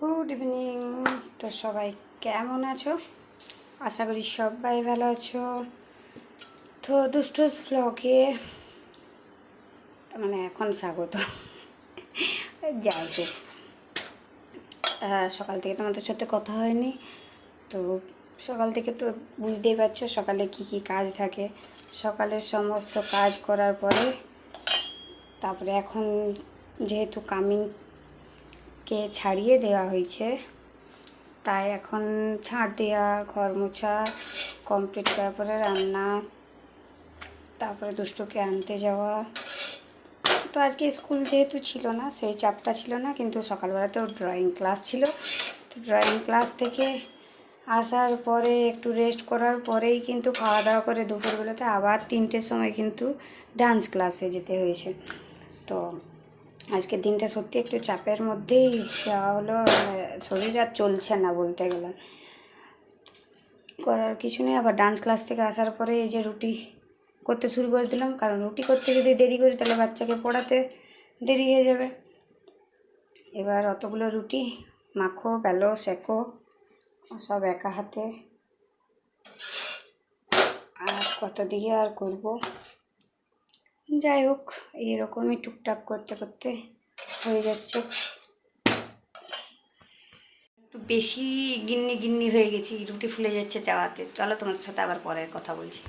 Good evening তো সবাই কেমন আছো? আশা করি সবাই ভালো আছো। তো দুষ্টুস ব্লগে মানে এখন স্বাগত। যাই হোক। সকাল থেকে তোমাদের সাথে কথা হয়নি। তো সকাল থেকে তো বুঝতেই পারছ সকালে কি কি কাজ থাকে। সকালের সমস্ত কাজ করার পরে তারপরে এখন যেহেতু কামিংকে ছাড়িয়ে দেওয়া হয়েছে, তাই এখন ছাড় দেওয়া ঘর মোছা কমপ্লিট করার পরে রান্না, তারপরে দুষ্টুকে আনতে যাওয়া। তো আজকে স্কুল যেহেতু ছিল না, সেই চাপটা ছিল না, কিন্তু সকালবেলাতেও ড্রয়িং ক্লাস ছিল। তো ড্রয়িং ক্লাস থেকে আসার পরে একটু রেস্ট করার পরেই কিন্তু খাওয়া দাওয়া করে দুপুরবেলাতে আবার তিনটের সময় কিন্তু ডান্স ক্লাসে যেতে হয়েছে। তো আজকের দিনটা সত্যি একটু চাপের মধ্যেই যাওয়া হলো মানে শরীর আর চলছে না বলতে গেলে। করার কিছু নেই, আবার ডান্স ক্লাস থেকে আসার পরে এই যে রুটি করতে শুরু করে দিলাম। কারণ রুটি করতে যদি দেরি করি, তাহলে বাচ্চাকে পড়াতে দেরি হয়ে যাবে। এবার অতগুলো রুটি, মাখো, বেলো, সেকো, সব একা হাতে। আর কত দিকে আর করব? যাই হোক এরকমই টুকটাক করতে করতে হয়ে যাচ্ছে। একটু বেশি গিন্নি গিন্নি হয়ে গেছি, রুটি ফুলে যাচ্ছে চাওয়াতে চলো তোমাদের সাথে আবার পরে কথা বলছি।